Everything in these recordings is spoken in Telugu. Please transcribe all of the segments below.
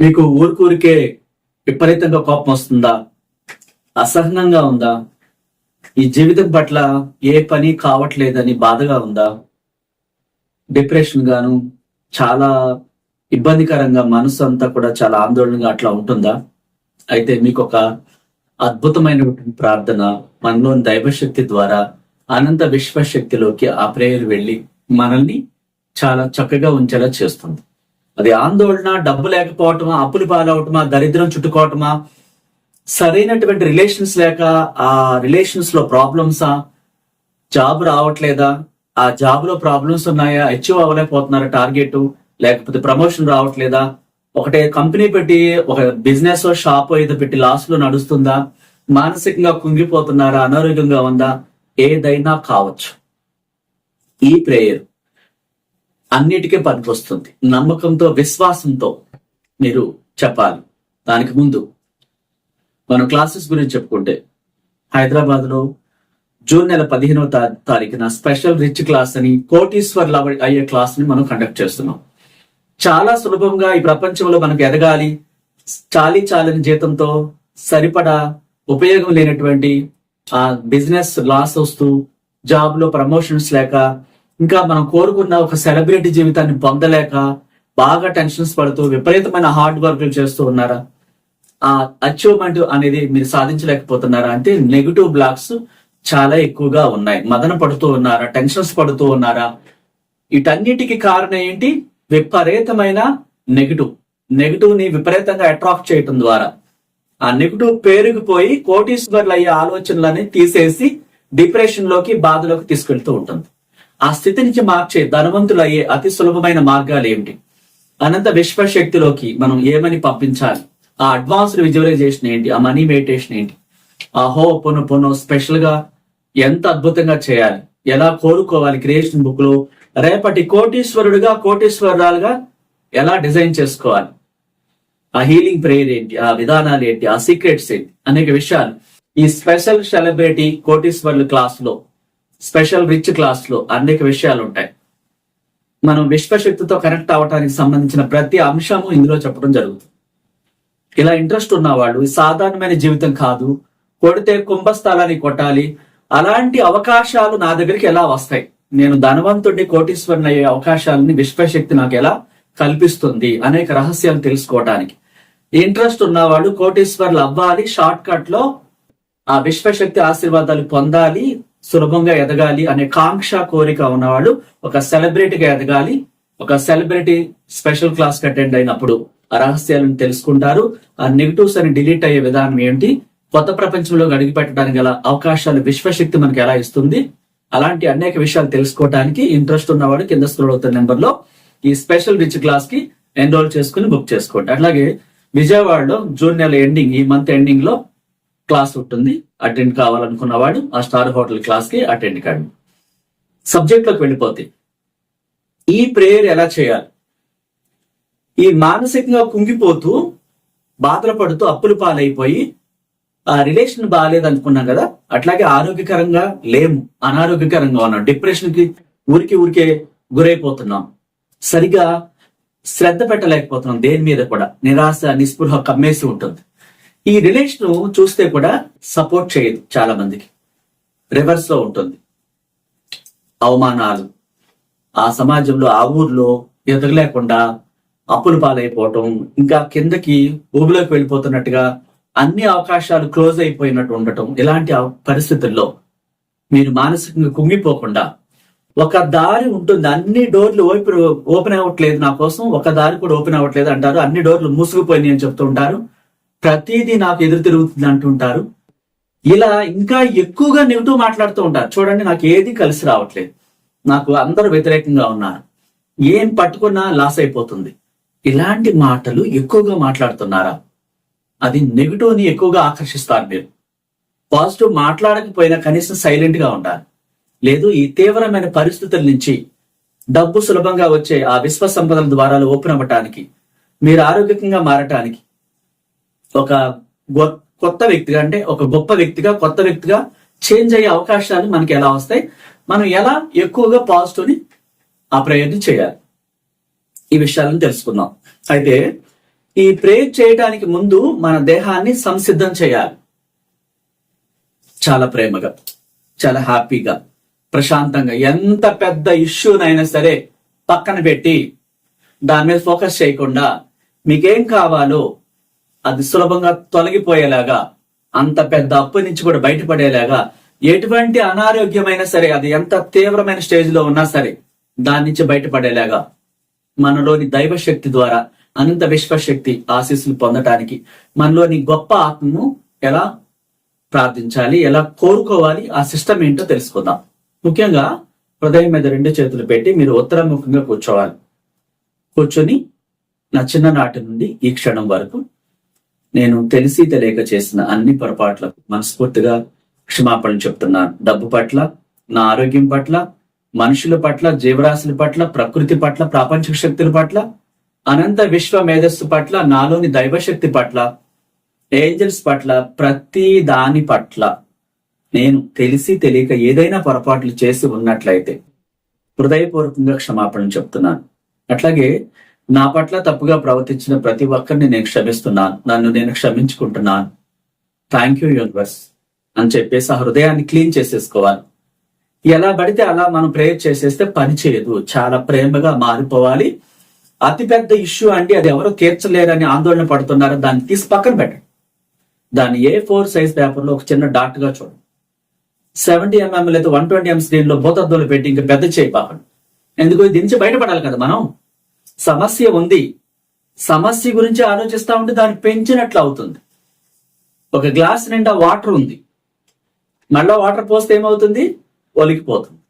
మీకు ఊరికూరికే విపరీతంగా కోపం వస్తుందా? అసహనంగా ఉందా? ఈ జీవితం పట్ల ఏ పని కావట్లేదని బాధగా ఉందా? డిప్రెషన్ గాను చాలా ఇబ్బందికరంగా మనసు అంతా కూడా చాలా ఆందోళనగా అట్లా ఉంటుందా? అయితే మీకు ఒక అద్భుతమైనటువంటి ప్రార్థన మనలోని దైవశక్తి ద్వారా అనంత విశ్వశక్తిలోకి ఆ ప్రేయర్ వెళ్ళి మనల్ని చాలా చక్కగా ఉంచేలా చేస్తుంది. అది ఆందోళన డబ్బు లేకపోవటమా అప్పులు పాలవటమా దరిద్రం చుట్టుకోవటమా? సరైనటువంటి రిలేషన్స్ లేక ఆ రిలేషన్స్లో ప్రాబ్లమ్సా జాబ్ రావట్లేదా? ఆ జాబ్లో ప్రాబ్లమ్స్ ఉన్నాయా? అచీవ్ అవ్వలేకపోతున్నారా టార్గెట్ లేకపోతే ప్రమోషన్ రావట్లేదా? ఒకటే కంపెనీ పెట్టి ఒక బిజినెస్ షాప్ ఏదో పెట్టి లాస్లో నడుస్తుందా? మానసికంగా కుంగిపోతున్నారా? అనారోగ్యంగా ఉందా? ఏదైనా కావచ్చు. ఈ ప్రేయర్ అన్నిటికీ పనికొస్తుంది. నమ్మకంతో విశ్వాసంతో మీరు చెప్పాలి. దానికి ముందు మనం క్లాసెస్ గురించి చెప్పుకుంటే హైదరాబాద్లో జూన్ నెల పదిహేనవ తా- తారీఖున స్పెషల్ రిచ్ క్లాస్ అని కోటీశ్వర్ అయ్యే క్లాస్ని మనం కండక్ట్ చేస్తున్నాం. చాలా సులభంగా ఈ ప్రపంచంలో మనకు ఎదగాలి. చాలీ చాలని జీతంతో సరిపడా ఉపయోగం లేనటువంటి ఆ బిజినెస్ లాస్ వస్తూ జాబ్లో ప్రమోషన్స్ లేక ఇంకా మనం కోరుకున్న ఒక సెలబ్రిటీ జీవితాన్ని పొందలేక బాగా టెన్షన్స్ పడుతూ విపరీతమైన హార్డ్ వర్క్లు చేస్తూ ఉన్నారా? ఆ అచీవ్మెంట్ అనేది మీరు సాధించలేకపోతున్నారా అంటే నెగిటివ్ బ్లాక్స్ చాలా ఎక్కువగా ఉన్నాయి. మదన పడుతూ ఉన్నారా? టెన్షన్స్ పడుతూ ఉన్నారా? వీటన్నిటికి కారణం ఏంటి? విపరీతమైన నెగిటివ్. నెగిటివ్ని విపరీతంగా అట్రాక్ట్ చేయటం ద్వారా. ఆ నెగిటివ్ పేరుకుపోయి కోటీశ్వర్లు అయ్యే ఆలోచనలని తీసేసి డిప్రెషన్లోకి బాధలోకి తీసుకెళ్తూ ఉంటుంది. ఆ స్థితి నుంచి మార్చే ధనవంతులు అయ్యే అతి సులభమైన మార్గాలు ఏమిటి? అనంత విశ్వశక్తిలోకి మనం ఏమని పంపించాలి? ఆ అడ్వాన్స్డ్ విజువలైజేషన్ ఏంటి? ఆ మనీ మెడిటేషన్ ఏంటి? ఆ హో పొను పొను స్పెషల్గా ఎంత అద్భుతంగా చేయాలి? ఎలా కోరుకోవాలి క్రియేషన్ బుక్లో? రేపటి కోటీశ్వరుడుగా కోటీశ్వరాలుగా ఎలా డిజైన్ చేసుకోవాలి? ఆ హీలింగ్ ప్రేయర్ ఏంటి? ఆ విధానాలు ఏంటి? ఆ సీక్రెట్స్ ఏంటి? అనేక విషయాలు ఈ స్పెషల్ సెలబ్రిటీ కోటీశ్వరులు క్లాస్లో స్పెషల్ రిచ్ క్లాస్లో అనేక విషయాలు ఉంటాయి మనం విశ్వశక్తితో కనెక్ట్ అవ్వటానికి సంబంధించిన ప్రతి అంశము ఇందులో చెప్పడం జరుగుతుంది. ఇలా ఇంట్రెస్ట్ ఉన్నవాళ్ళు సాధారణమైన జీవితం కాదు కొడితే కుంభస్థలాన్ని కొట్టాలి అలాంటి అవకాశాలు నా దగ్గరికి ఎలా వస్తాయి? నేను ధనవంతుడిని కోటీశ్వరుని అయ్యే అవకాశాలని విశ్వశక్తి నాకు ఎలా కల్పిస్తుంది అనేక రహస్యాలు తెలుసుకోవడానికి ఇంట్రెస్ట్ ఉన్నవాళ్ళు కోటీశ్వర్లు అవ్వాలి షార్ట్ కట్లో ఆ విశ్వశక్తి ఆశీర్వాదాలు పొందాలి సులభంగా ఎదగాలి అనే కాంక్ష కోరిక ఉన్నవాళ్ళు ఒక సెలబ్రిటీగా ఎదగాలి. ఒక సెలబ్రిటీ స్పెషల్ క్లాస్ అటెండ్ అయినప్పుడు ఆ రహస్యాలను తెలుసుకుంటారు. ఆ నెగిటివ్స్ అని డిలీట్ అయ్యే విధానం ఏంటి? కొత్త ప్రపంచంలో అడుగుపెట్టడానికి గల అవకాశాలు విశ్వశక్తి మనకి ఎలా ఇస్తుంది? అలాంటి అనేక విషయాలు తెలుసుకోవడానికి ఇంట్రెస్ట్ ఉన్నవాడు కింద స్క్రోల్ అవుతున్న నెంబర్లో ఈ స్పెషల్ రిచ్ క్లాస్కి ఎన్రోల్ చేసుకుని బుక్ చేసుకోండి. అట్లాగే విజయవాడలో జూన్ నెల ఎండింగ్ ఈ మంత్ ఎండింగ్లో క్లాస్ ఉంటుంది అటెండ్ కావాలనుకున్నవాడు ఆ స్టార్ హోటల్ క్లాస్కి అటెండ్ కాడు. సబ్జెక్ట్లోకి వెళ్ళిపోతే ఈ ప్రేయర్ ఎలా చేయాలి? ఈ మానసికంగా కుంగిపోతూ బాధలు పడుతూ అప్పులు పాలైపోయి ఆ రిలేషన్ బాగాలేదు అనుకున్నాం కదా అట్లాగే ఆరోగ్యకరంగా లేము అనారోగ్యకరంగా ఉన్నాం డిప్రెషన్కి ఊరికి ఊరికే గురైపోతున్నాం. సరిగా శ్రద్ధ పెట్టలేకపోతున్నాం దేని మీద కూడా. నిరాశ నిస్పృహ కమ్మేసి ఉంటుంది. ఈ రిలేషన్ చూస్తే కూడా సపోర్ట్ చేయదు చాలా మందికి. రివర్స్లో ఉంటుంది. అవమానాలు. ఆ సమాజంలో ఆ ఊర్లో ఎదగలేకుండా అప్పులు పాలైపోవటం ఇంకా కిందకి ఊబిలోకి వెళ్ళిపోతున్నట్టుగా అన్ని అవకాశాలు క్లోజ్ అయిపోయినట్టు ఉండటం ఇలాంటి పరిస్థితుల్లో మీరు మానసికంగా కుంగిపోకుండా ఒక దారి ఉంటుంది. అన్ని డోర్లు ఓపెన్ ఓపెన్ అవ్వట్లేదు నా కోసం ఒక దారి కూడా ఓపెన్ అవ్వట్లేదు అంటారు. అన్ని డోర్లు మూసుకుపోయినాయి అని చెప్తూ ఉంటారు. ప్రతిదీ నాకు ఎదురు తిరుగుతుంది అంటుంటారు. ఇలా ఇంకా ఎక్కువగా నెగిటివ్ మాట్లాడుతూ ఉంటారు. చూడండి నాకు ఏది కలిసి రావట్లేదు. నాకు అందరూ వ్యతిరేకంగా ఉన్నారు. ఏం పట్టుకున్నా లాస్ అయిపోతుంది. ఇలాంటి మాటలు ఎక్కువగా మాట్లాడుతున్నారా? అది నెగిటివ్ని ఎక్కువగా ఆకర్షిస్తారు మీరు. పాజిటివ్ మాట్లాడకపోయినా కనీసం సైలెంట్గా ఉండాలి. లేదు ఈ తీవ్రమైన పరిస్థితుల నుంచి డబ్బు సులభంగా వచ్చే ఆ విశ్వ సంపదల ద్వారా ఓపెన్ అవ్వటానికి మీరు ఆరోగ్యకంగా మారటానికి ఒక గొ- కొత్త వ్యక్తిగా అంటే ఒక గొప్ప వ్యక్తిగా కొత్త వ్యక్తిగా చేంజ్ అయ్యే అవకాశాలు మనకి ఎలా వస్తాయి? మనం ఎలా ఎక్కువగా పాజిటివ్ని ఆ ప్రయత్నం చేయాలి? ఈ విషయాలను తెలుసుకుందాం. అయితే ఈ ప్రేయర్ చేయడానికి ముందు మన దేహాన్ని సంసిద్ధం చేయాలి. చాలా ప్రేమగా చాలా హ్యాపీగా ప్రశాంతంగా ఎంత పెద్ద ఇష్యూనైనా సరే పక్కన పెట్టి దాని మీద ఫోకస్ చేయకుండా మీకేం కావాలో అది సులభంగా తొలగిపోయేలాగా అంత పెద్ద అప్పు నుంచి కూడా బయటపడేలాగా ఎటువంటి అనారోగ్యమైనా సరే అది ఎంత తీవ్రమైన స్టేజ్లో ఉన్నా సరే దాని నుంచి బయటపడేలాగా మనలోని దైవ శక్తి ద్వారా అనంత విశ్వశక్తి ఆశీస్సులు పొందటానికి మనలోని గొప్ప ఆత్మను ఎలా ప్రార్థించాలి ఎలా కోరుకోవాలి ఆ సిస్టమ్ ఏంటో తెలుసుకుందాం. ముఖ్యంగా హృదయం మీద రెండు చేతులు పెట్టి మీరు ఉత్తరముఖంగా కూర్చోవాలి. కూర్చొని నా చిన్ననాటి నుండి ఈ క్షణం వరకు నేను తెలిసి తెలియక చేసిన అన్ని పొరపాట్లకు మనస్ఫూర్తిగా క్షమాపణలు చెప్తున్నాను. డబ్బు పట్ల నా ఆరోగ్యం పట్ల మనుషుల పట్ల జీవరాశుల పట్ల ప్రకృతి పట్ల ప్రాపంచిక శక్తుల పట్ల అనంత విశ్వ మేధస్సు పట్ల నాలోని దైవశక్తి పట్ల ఏంజల్స్ పట్ల ప్రతి దాని పట్ల నేను తెలిసి తెలియక ఏదైనా పొరపాట్లు చేసి ఉన్నట్లయితే హృదయపూర్వకంగా క్షమాపణలు చెప్తున్నాను. అట్లాగే నా పట్ల తప్పుగా ప్రవర్తించిన ప్రతి ఒక్కరిని నేను క్షమిస్తున్నాను. నన్ను నేను క్షమించుకుంటున్నాను. థ్యాంక్ యూ యూనివర్స్ అని చెప్పేసి ఆ హృదయాన్ని క్లీన్ చేసేసుకోవాలి. ఎలా పడితే అలా మనం ప్రేయర్ చేసేస్తే పని చేయదు. చాలా ప్రేమగా మారిపోవాలి. అతిపెద్ద ఇష్యూ అండి అది ఎవరో తీర్చలేరని ఆందోళన పడుతున్నారో దాన్ని తీసి పక్కన పెట్టండి. దాన్ని ఏ ఫోర్ సైజ్ పేపర్లో ఒక చిన్న డాట్గా చూడండి. సెవెంటీ ఎంఎం లేదా వన్ ట్వంటీ ఎంఎం స్క్రీన్లో భూతద్దులు పెట్టి ఇంకా పెద్ద చేయి పాపండి ఎందుకు? దీని నుంచి బయటపడాలి కదా మనం. సమస్య ఉంది. సమస్య గురించి ఆలోచిస్తా ఉంటే దాన్ని పెంచినట్లు అవుతుంది. ఒక గ్లాస్ నిండా వాటర్ ఉంది. మళ్ళా వాటర్ పోస్తే ఏమవుతుంది? ఒలికిపోతుంది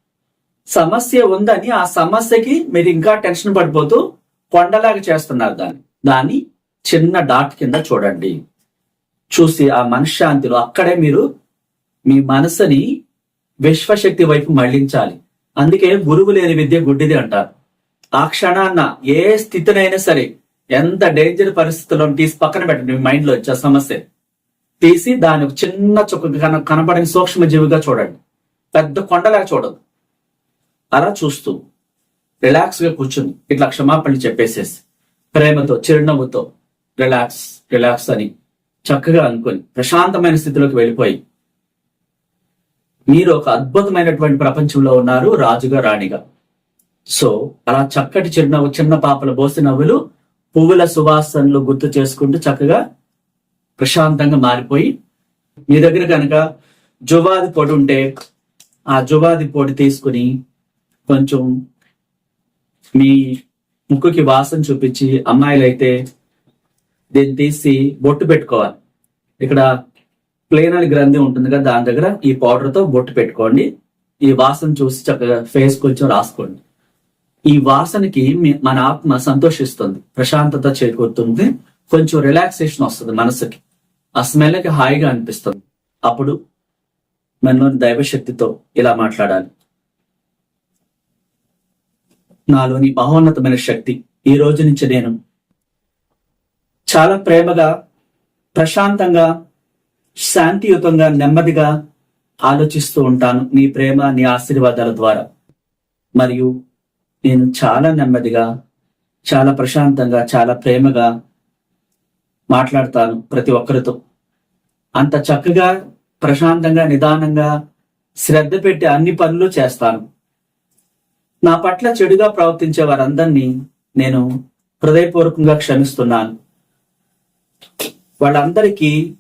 సమస్య ఉందని ఆ సమస్యకి మీరు ఇంకా టెన్షన్ పడిపోతూ కొండలాగా చేస్తున్నారు దాన్ని. దాన్ని చిన్న డాట్ కింద చూడండి. చూసి ఆ మనశ్శాంతిలో అక్కడే మీరు మీ మనసుని విశ్వశక్తి వైపు మళ్ళించాలి అందుకే గురువు లేని విద్య గుడ్డిది అంటారు. ఆ క్షణాన్న ఏ స్థితినైనా సరే ఎంత డేంజర్ పరిస్థితుల్లో తీసి పక్కన పెట్టండి మీ మైండ్లో వచ్చే సమస్య. తీసి దాని ఒక చిన్న చుక్క కనపడని సూక్ష్మ జీవిగా చూడండి. పెద్ద కొండలాగా చూడదు అలా చూస్తూ రిలాక్స్గా కూర్చుని ఇట్లా క్షమాపణలు చెప్పేసేసి ప్రేమతో చిరునవ్వుతో రిలాక్స్ రిలాక్స్ అని చక్కగా అనుకొని ప్రశాంతమైన స్థితిలోకి వెళ్ళిపోయి మీరు ఒక అద్భుతమైనటువంటి ప్రపంచంలో ఉన్నారు రాజుగా రాణిగా. సో అలా చక్కటి చిరునవ్వు చిన్న పాపల బోసి నవ్వులు పువ్వుల సువాసనలు గుర్తు చేసుకుంటూ చక్కగా ప్రశాంతంగా మారిపోయి మీ దగ్గర కనుక జువాది పొడి ఉంటే ఆ జువాది పొడి తీసుకుని కొంచెం మీ ముక్కుకి వాసన చూపించి అమ్మాయిలైతే దీన్ని తీసి బొట్టు పెట్టుకోవాలి. ఇక్కడ ప్లేనల్ గ్రంథి ఉంటుంది కదా దాని దగ్గర ఈ పౌడర్తో బొట్టు పెట్టుకోండి. ఈ వాసన చూసి చక్కగా ఫేస్ కొంచెం రాసుకోండి. ఈ వాసనకి మన ఆత్మ సంతోషిస్తుంది ప్రశాంతత చేకూరుతుంది కొంచెం రిలాక్సేషన్ వస్తుంది మనసుకి. ఆ స్మెల్కి హాయిగా అనిపిస్తుంది. అప్పుడు మనలోని దైవశక్తితో ఇలా మాట్లాడాలి. నాలోని మహోన్నతమైన శక్తి ఈ రోజు నుంచి నేను చాలా ప్రేమగా ప్రశాంతంగా శాంతియుతంగా నెమ్మదిగా ఆలోచిస్తూ ఉంటాను నీ ప్రేమ నీ ఆశీర్వాదాల ద్వారా. మరియు నేను చాలా నెమ్మదిగా చాలా ప్రశాంతంగా చాలా ప్రేమగా మాట్లాడతాను ప్రతి ఒక్కరితో. అంత చక్కగా ప్రశాంతంగా నిదానంగా శ్రద్ధ పెట్టి అన్ని పనులు చేస్తాను. నా పట్ల చెడుగా ప్రవర్తించే వారందరినీ నేను హృదయపూర్వకంగా క్షమిస్తున్నాను. వాళ్ళందరికీ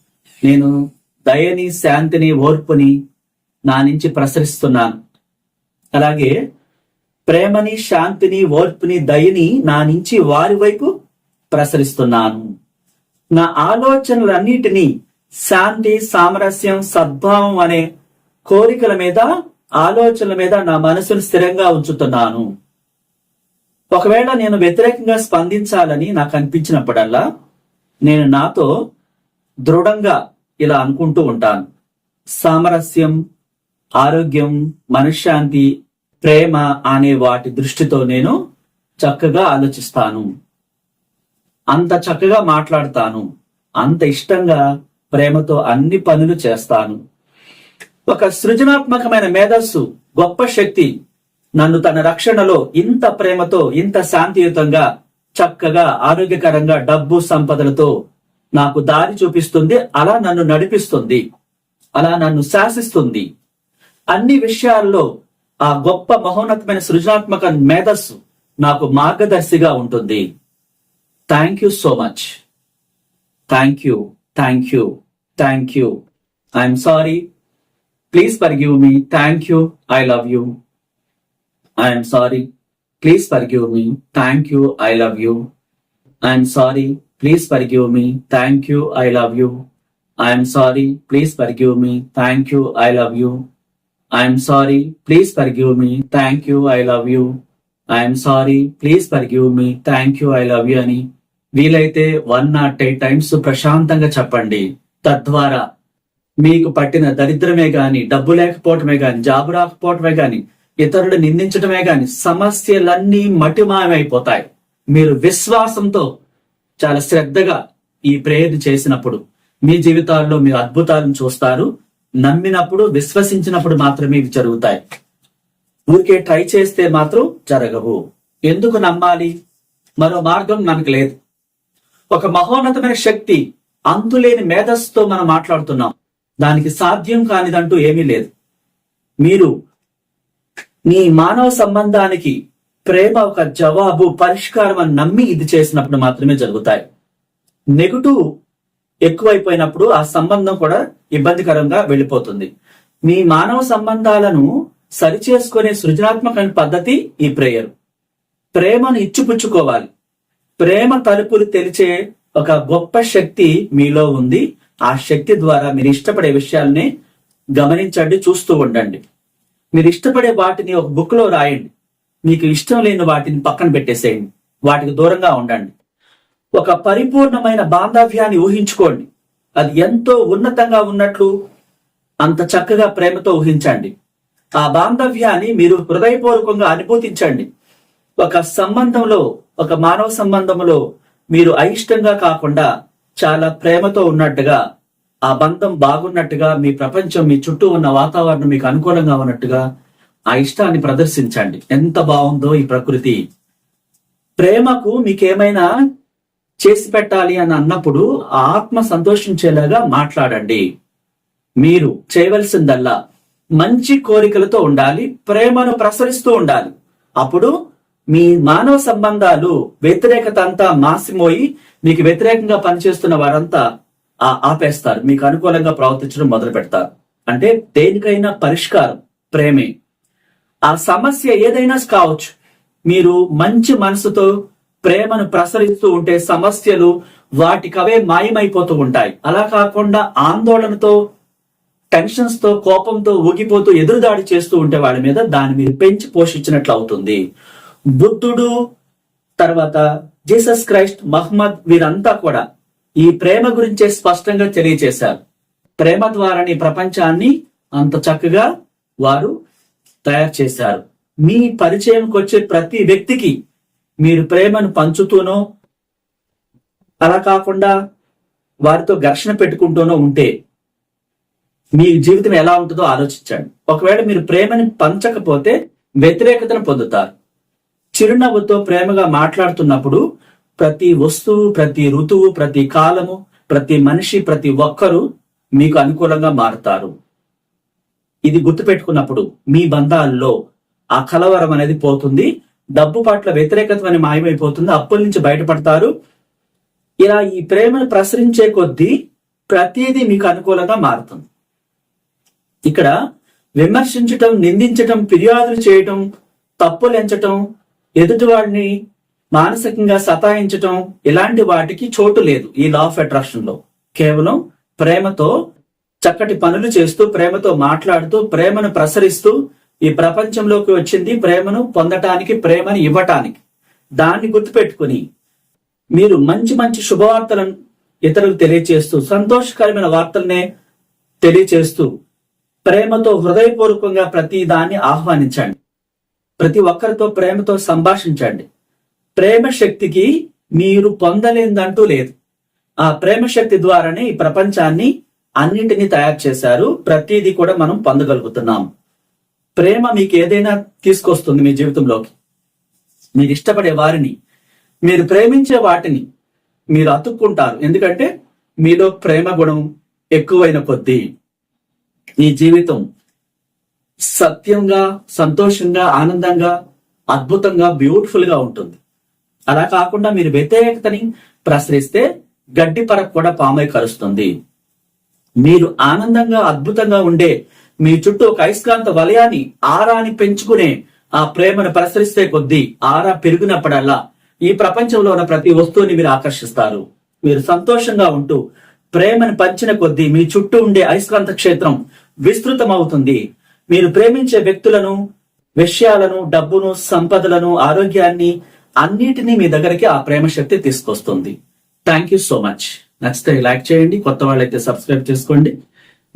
నేను దయని శాంతిని ఓర్పుని నా నుంచి ప్రసరిస్తున్నాను. అలాగే ప్రేమని శాంతిని ఓర్పుని దయని నా నుంచి వారి వైపు ప్రసరిస్తున్నాను. నా ఆలోచనలన్నిటినీ శాంతి సామరస్యం సద్భావం అనే కోరికల మీద ఆలోచనల మీద నా మనసును స్థిరంగా ఉంచుతున్నాను. ఒకవేళ నేను వ్యతిరేకంగా స్పందించాలని నాకు అనిపించినప్పుడల్లా నేను నాతో దృఢంగా ఇలా అనుకుంటూ ఉంటాను. సామరస్యం ఆరోగ్యం మనశ్శాంతి ప్రేమ అనే వాటి దృష్టితో నేను చక్కగా ఆలోచిస్తాను. అంత చక్కగా మాట్లాడతాను. అంత ఇష్టంగా ప్రేమతో అన్ని పనులు చేస్తాను. ఒక సృజనాత్మకమైన మేధస్సు గొప్ప శక్తి నన్ను తన రక్షణలో ఇంత ప్రేమతో ఇంత శాంతియుతంగా చక్కగా ఆరోగ్యకరంగా డబ్బు సంపదలతో నాకు దారి చూపిస్తుంది అలా నన్ను నడిపిస్తుంది అలా నన్ను శాసిస్తుంది. అన్ని విషయాల్లో ఆ గొప్ప మహోన్నతమైన సృజనాత్మక మేధస్సు నాకు మార్గదర్శిగా ఉంటుంది. Thank you so much thank you thank you thank you I'm sorry please forgive me thank you I love you I'm sorry please forgive me thank you I love you I'm sorry please forgive me thank you I love you I'm sorry please forgive me thank you I love you I'm sorry please forgive me thank you I love you I'm sorry please forgive me thank you I love you అని. వీలైతే వన్ నాట్ ఎయిట్ టైమ్స్ ప్రశాంతంగా చెప్పండి. తద్వారా మీకు పట్టిన దరిద్రమే గాని డబ్బు లేకపోవటమే గాని జాబు రాకపోవటమే గాని ఇతరులు నిందించటమే గాని సమస్యలన్నీ మటిమాయమైపోతాయి. మీరు విశ్వాసంతో చాలా శ్రద్ధగా ఈ ప్రేయర్ చేసినప్పుడు మీ జీవితాల్లో మీరు అద్భుతాలను చూస్తారు. నమ్మినప్పుడు విశ్వసించినప్పుడు మాత్రమే ఇవి జరుగుతాయి. ఊరికే ట్రై చేస్తే మాత్రం జరగవు. ఎందుకు నమ్మాలి? మరో మార్గం మనకు లేదు. ఒక మహోన్నతమైన శక్తి అంతులేని మేధస్సుతో మనం మాట్లాడుతున్నాం. దానికి సాధ్యం కానిదంటూ ఏమీ లేదు. మీరు మీ మానవ సంబంధానికి ప్రేమ ఒక జవాబు పరిష్కారం అని నమ్మి ఇది చేసినప్పుడు మాత్రమే జరుగుతాయి. నెగటివ్ ఎక్కువైపోయినప్పుడు ఆ సంబంధం కూడా ఇబ్బందికరంగా వెళ్ళిపోతుంది. మీ మానవ సంబంధాలను సరిచేసుకునే సృజనాత్మక పద్ధతి ఈ ప్రేయర్. ప్రేమను ఇచ్చిపుచ్చుకోవాలి. ప్రేమ తలుపులు తెరిచే ఒక గొప్ప శక్తి మీలో ఉంది. ఆ శక్తి ద్వారా మీరు ఇష్టపడే విషయాల్ని గమనించండి చూస్తూ ఉండండి. మీరు ఇష్టపడే వాటిని ఒక బుక్లో రాయండి. మీకు ఇష్టం లేని వాటిని పక్కన పెట్టేసేయండి. వాటికి దూరంగా ఉండండి. ఒక పరిపూర్ణమైన బాంధవ్యాన్ని ఊహించుకోండి. అది ఎంతో ఉన్నతంగా ఉన్నట్లు అంత చక్కగా ప్రేమతో ఊహించండి. ఆ బాంధవ్యాన్ని మీరు హృదయపూర్వకంగా అనుభూతించండి. ఒక సంబంధంలో ఒక మానవ సంబంధంలో మీరు అయిష్టంగా కాకుండా చాలా ప్రేమతో ఉన్నట్టుగా ఆ బంధం బాగున్నట్టుగా మీ ప్రపంచం మీ చుట్టూ ఉన్న వాతావరణం మీకు అనుకూలంగా ఉన్నట్టుగా ఆ ఇష్టాన్ని ప్రదర్శించండి. ఎంత బాగుందో ఈ ప్రకృతి. ప్రేమకు మీకేమైనా చేసి పెట్టాలి అని అన్నప్పుడు ఆ ఆత్మ సంతోషించేలాగా మాట్లాడండి. మీరు చేయవలసిందల్లా మంచి కోరికలతో ఉండాలి ప్రేమను ప్రసరిస్తూ ఉండాలి. అప్పుడు మీ మానవ సంబంధాలు వ్యతిరేకత అంతా మాసిమోయి మీకు వ్యతిరేకంగా పనిచేస్తున్న వారంతా ఆ ఆపేస్తారు. మీకు అనుకూలంగా ప్రవర్తించడం మొదలు పెడతారు. అంటే దేనికైనా పరిష్కారం ప్రేమే. ఆ సమస్య ఏదైనా కావచ్చు. మీరు మంచి మనసుతో ప్రేమను ప్రసరిస్తూ ఉంటే సమస్యలు వాటికవే మాయమైపోతూ ఉంటాయి. అలా కాకుండా ఆందోళనతో టెన్షన్స్తో కోపంతో ఊగిపోతూ ఎదురుదాడి చేస్తూ ఉంటే వాళ్ళ మీద దాని మీద పెంచి పోషించినట్లు అవుతుంది. బుద్ధుడు తర్వాత జీసస్ క్రైస్ట్ మహమ్మద్ వీరంతా కూడా ఈ ప్రేమ గురించే స్పష్టంగా తెలియచేశారు. ప్రేమ ద్వారాని ప్రపంచాన్ని అంత చక్కగా వారు తయారు చేశారు. మీ పరిచయంకి వచ్చే ప్రతి వ్యక్తికి మీరు ప్రేమను పంచుతూనో అలా కాకుండా వారితో ఘర్షణ పెట్టుకుంటూనో ఉంటే మీ జీవితం ఎలా ఉంటుందో ఆలోచించండి. ఒకవేళ మీరు ప్రేమని పంచకపోతే వ్యతిరేకతను పొందుతారు. చిరునవ్వుతో ప్రేమగా మాట్లాడుతున్నప్పుడు ప్రతి వస్తువు ప్రతి ఋతువు ప్రతి కాలము ప్రతి మనిషి ప్రతి ఒక్కరూ మీకు అనుకూలంగా మారుతారు. ఇది గుర్తుపెట్టుకున్నప్పుడు మీ బంధాల్లో ఆ కలవరం అనేది పోతుంది. డబ్బు పట్ల వ్యతిరేకత అని మాయమైపోతుంది అప్పుల నుంచి బయటపడతారు. ఇలా ఈ ప్రేమను ప్రసరించే కొద్దీ ప్రతిదీ మీకు అనుకూలంగా మారుతుంది. ఇక్కడ విమర్శించటం నిందించటం ఫిర్యాదులు చేయటం తప్పులు ఎంచటం ఎదుటివాడిని మానసికంగా సతాయించటం ఇలాంటి వాటికి చోటు లేదు ఈ లా ఆఫ్ అట్రాక్షన్లో. కేవలం ప్రేమతో చక్కటి పనులు చేస్తూ ప్రేమతో మాట్లాడుతూ ప్రేమను ప్రసరిస్తూ ఈ ప్రపంచంలోకి వచ్చింది ప్రేమను పొందటానికి ప్రేమను ఇవ్వటానికి. దాన్ని గుర్తుపెట్టుకుని మీరు మంచి మంచి శుభవార్తలను ఇతరులకు తెలియచేస్తూ సంతోషకరమైన వార్తలనే తెలియచేస్తూ ప్రేమతో హృదయపూర్వకంగా ప్రతి దాన్ని ఆహ్వానించండి. ప్రతి ఒక్కరితో ప్రేమతో సంభాషించండి. ప్రేమ శక్తికి మీరు పొందలేదంటూ లేదు. ఆ ప్రేమ శక్తి ద్వారానే ఈ ప్రపంచాన్ని అన్నింటినీ తయారు చేశారు. ప్రతిదీ కూడా మనం పొందగలుగుతున్నాం. ప్రేమ మీకు ఏదైనా తీసుకొస్తుంది మీ జీవితంలోకి. మీరు ఇష్టపడే వారిని మీరు ప్రేమించే వాటిని మీరు అతుక్కుంటారు. ఎందుకంటే మీలో ప్రేమ గుణం ఎక్కువైన కొద్దీ ఈ జీవితం సత్యంగా సంతోషంగా ఆనందంగా అద్భుతంగా బ్యూటిఫుల్గా ఉంటుంది. అలా కాకుండా మీరు వ్యతిరేకతని ప్రసరిస్తే గడ్డి పరకు కూడా పామై కలుస్తుంది మీరు ఆనందంగా అద్భుతంగా ఉండే మీ చుట్టూ ఒక అయస్కాంత వలయాన్ని ఆరాని పెంచుకునే ఆ ప్రేమను ప్రసరిస్తే కొద్దీ ఆరా పెరిగినప్పుడల్లా ఈ ప్రపంచంలో ఉన్న ప్రతి వస్తువుని మీరు ఆకర్షిస్తారు. మీరు సంతోషంగా ఉంటూ ప్రేమను పంచిన కొద్దీ మీ చుట్టూ ఉండే అయస్కాంత క్షేత్రం విస్తృతం అవుతుంది మీరు ప్రేమించే వ్యక్తులను విషయాలను డబ్బును సంపదలను ఆరోగ్యాన్ని అన్నిటినీ మీ దగ్గరికి ఆ ప్రేమ శక్తి తీసుకొస్తుంది. థ్యాంక్ యూ సో మచ్ నచ్చితే లైక్ చేయండి కొత్త వాళ్ళైతే సబ్స్క్రైబ్ చేసుకోండి.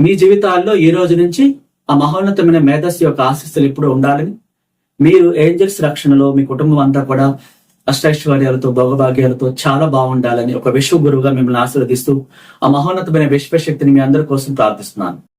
మీ జీవితాల్లో ఈ రోజు నుంచి ఆ మహోన్నతమైన మేధస్సు యొక్క ఆశీస్సులు ఇప్పుడు ఉండాలని మీరు ఏంజల్స్ రక్షణలో మీ కుటుంబం అంతా కూడా అష్టైశ్వర్యాలతో భోగభాగ్యాలతో చాలా బాగుండాలని ఒక విశ్వ గురువుగా మిమ్మల్ని ఆశీర్వదిస్తూ ఆ మహోన్నతమైన విశ్వశక్తిని మీ అందరి కోసం ప్రార్థిస్తున్నాను.